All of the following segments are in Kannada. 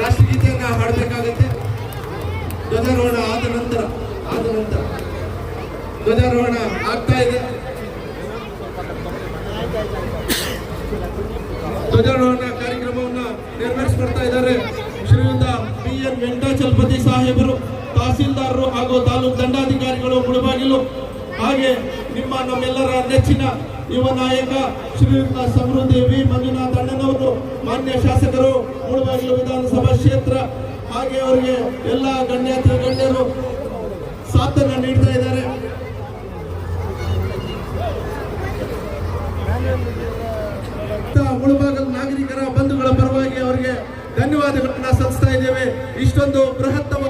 ರಾಷ್ಟ್ರಗೀತೆಯನ್ನ ಹಾಡಬೇಕಾಗತ್ತೆ. ಧ್ವಜಾರೋಹಣ ಆದ ನಂತರ ಆದ ನಂತರ ಧ್ವಜಾರೋಹಣ ಆಗ್ತಾ ಇದೆ. ಧ್ವಜಾರೋಹಣ ಕಾರ್ಯಕ್ರಮವನ್ನು ನೆರವೇರಿಸ್ಕೊಡ್ತಾ ಇದ್ದಾರೆ ಶ್ರೀಯುತ ಬಿ ಎನ್ ವೆಂಕಟಾಚಲಪತಿ ಸಾಹೇಬರು. ತಹಸೀಲ್ದಾರರು ಹಾಗೂ ತಾಲೂಕು ದಂಡಾಧಿಕಾರಿಗಳು ಮುಳುಬಾಗಿಲು. ಹಾಗೆ ನಿಮ್ಮ ನಮ್ಮೆಲ್ಲರ ನೆಚ್ಚಿನ ಯುವ ನಾಯಕ ಶ್ರೀಯುತ ಸಮೃದ್ಧಿ ವಿ ಮಂಜುನಾಥ್ ಅಣ್ಣನವರು, ಮಾನ್ಯ ಶಾಸಕರು ಮೂಡಬಾಗಿಲು ವಿಧಾನಸಭಾ ಕ್ಷೇತ್ರ, ಹಾಗೆ ಅವರಿಗೆ ಎಲ್ಲ ಗಣ್ಯಾತಿ ಗಣ್ಯರು ಸಾಥನ ನೀಡ್ತಾ ಇದ್ದಾರೆ. ಮುಳುಬಾಗಲ್ ನಾಗರಿಕರ ಬಂಧುಗಳ ಪರವಾಗಿ ಅವರಿಗೆ ಧನ್ಯವಾದಗಳನ್ನ ಸಲ್ಲಿಸ್ತಾ ಇದ್ದೇವೆ. ಇಷ್ಟೊಂದು ಬೃಹತ್ತವಾಗಿರುವಂತಹ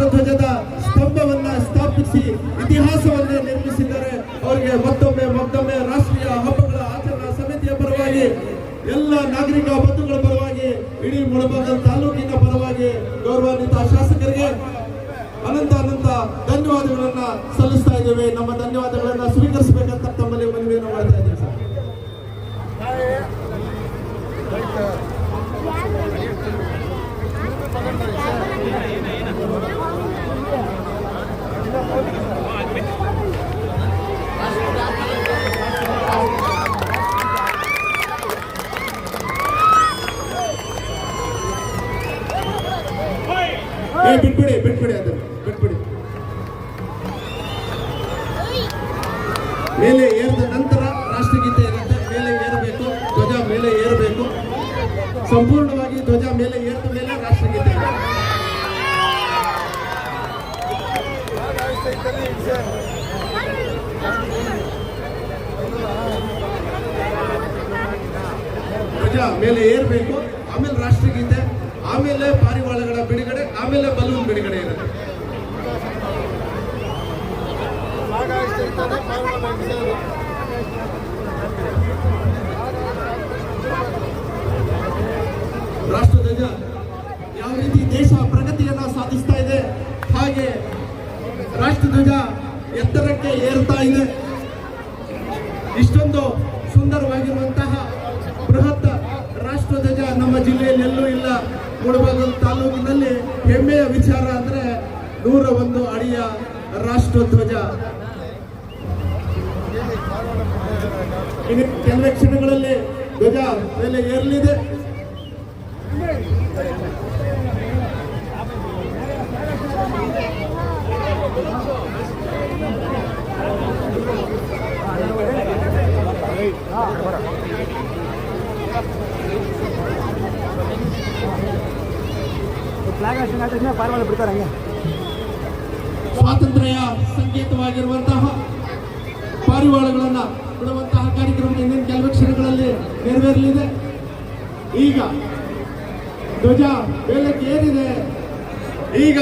ರಾಷ್ಟ್ರಧ್ವಜದ ಸ್ತಂಭವನ್ನ ಸ್ಥಾಪಿಸಿ ಇತಿಹಾಸವನ್ನ ನಿರ್ಮಿಸಿದ್ದಾರೆ. ಅವರಿಗೆ ಮತ್ತೊಮ್ಮೆ ಮತ್ತೊಮ್ಮೆ ರಾಷ್ಟ್ರೀಯ ಹಬ್ಬಗಳ ಆಚರಣಾ ಸಮಿತಿಯ ಪರವಾಗಿ ಎಲ್ಲ ನಾಗರಿಕ ಬಂಧುಗಳ ಪರವಾಗಿ, ಇಡೀ ಮುಳಬಾಗಲ್ ತಾಲೂಕಿನ ಪರವಾಗಿ ಗೌರವಾನ್ವಿತ ಶಾಸಕರಿಗೆ ಅನಂತ ಅನಂತ ಧನ್ಯವಾದಗಳನ್ನ ಸಲ್ಲಿಸ್ತಾ ಇದ್ದೇವೆ. ನಮ್ಮ ಬಿಟ್ಬಿಡಿ ಬಿಟ್ಬಿಡಿ ಅದನ್ನು, ಬಿಟ್ಬಿಡಿ. ಮೇಲೆ ಏರಿದ ನಂತರ ರಾಷ್ಟ್ರಗೀತೆ ಇರುತ್ತೆ. ಮೇಲೆ ಏರಬೇಕು, ಧ್ವಜ ಮೇಲೆ ಏರಬೇಕು. ಸಂಪೂರ್ಣವಾಗಿ ಧ್ವಜ ಮೇಲೆ ಏರಿದ ಮೇಲೆ ರಾಷ್ಟ್ರಗೀತೆ. ಧ್ವಜ ಮೇಲೆ ಏರಬೇಕು, ಆಮೇಲೆ ರಾಷ್ಟ್ರಗೀತೆ, ಆಮೇಲೆ ಬಿಡುಗಡೆ ಆಮೇಲೆ ಬಲೂನ್ ಬಿಡುಗಡೆ ಇರುತ್ತೆ ರಾಷ್ಟ್ರಧ್ವಜ ಯಾವ ರೀತಿ ದೇಶ ಪ್ರಗತಿಯನ್ನ ಸಾಧಿಸ್ತಾ ಇದೆ, ಹಾಗೆ ರಾಷ್ಟ್ರಧ್ವಜ ಎತ್ತರಕ್ಕೆ ಏರ್ತಾ ಇದೆ. ಇಷ್ಟೊಂದು ಸುಂದರವಾಗಿರುವಂತಹ ಬೃಹತ್ ರಾಷ್ಟ್ರಧ್ವಜ ನಮ್ಮ ಜಿಲ್ಲೆಯಲ್ಲಿ ಎಲ್ಲೂ ಇಲ್ಲ. ಮುಳಬಾಗಲ್ ತಾಲೂಕಿನಲ್ಲಿ ಹೆಮ್ಮೆಯ ವಿಚಾರ ಅಂದ್ರೆ ನೂರ ಒಂದು ಅಡಿಯ ರಾಷ್ಟ್ರಧ್ವಜ. ಕೆಲವೇ ಕ್ಷಣಗಳಲ್ಲಿ ಧ್ವಜ ಮೇಲೆ ಏರಲಿದೆ ಫ್ಲಾಗ್ ಹಾಸ್ಟಿಂಗ್ ಆದ ಪಾರಿವಾಳ ಬಿಡ್ತಾರೆ ಹಂಗೆ ಸ್ವಾತಂತ್ರ್ಯ ಸಂಕೇತವಾಗಿರುವಂತಹ ಪಾರಿವಾಳಗಳನ್ನ ಬಿಡುವಂತಹ ಕಾರ್ಯಕ್ರಮ ಇನ್ನೇನು ಕೆಲವು ಕ್ಷಣಗಳಲ್ಲಿ ನೆರವೇರಲಿದೆ. ಈಗ ಧ್ವಜ ಬೇಲಕ್ಕೆ ಏನಿದೆ? ಈಗ